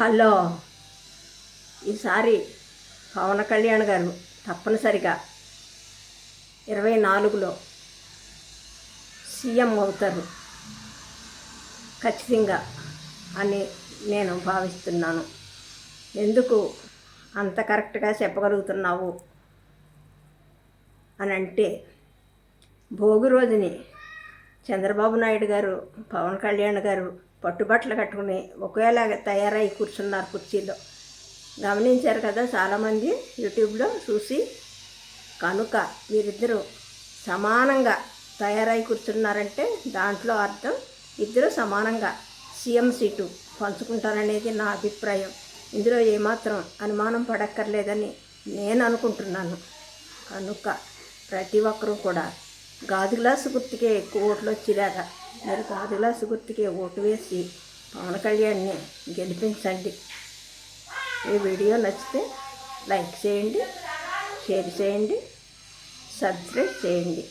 Hello. ఈసారి పవన్ కళ్యాణ్ గారు తప్పనిసరిగా ఇరవై నాలుగులో సీఎం అవుతారు. ఖచ్చితంగా అని నేను భావిస్తున్నాను. ఎందుకు అంత కరెక్ట్గా చెప్పగలుగుతున్నావు? అని అంటే భోగి రోజుని చంద్రబాబు నాయుడు గారు పవన్ కళ్యాణ్ గారు పట్టుబట్టలు కట్టుకుని ఒకేలాగా తయారై కూర్చున్నారు కుర్చీలో. గమనించారు కదా చాలామంది యూట్యూబ్లో చూసి కనుక వీరిద్దరూ సమానంగా తయారై కూర్చున్నారంటే దాంట్లో అర్థం ఇద్దరు సమానంగా సీఎం సీటు పంచుకుంటారనేది నా అభిప్రాయం. ఇందులో ఏమాత్రం అనుమానం పడక్కర్లేదని నేను అనుకుంటున్నాను. కనుక ప్రతి ఒక్కరూ కూడా గాజు గ్లాసు గుర్తుకే ఎక్కువ ఓట్లు వచ్చేలాగా మీరు గాజు గుర్తుకి గుర్తుకే ఓటు వేసి పవన్ కళ్యాణ్ని గెలిపించండి. ఈ వీడియో నచ్చితే లైక్ చేయండి షేర్ చేయండి సబ్స్క్రైబ్ చేయండి.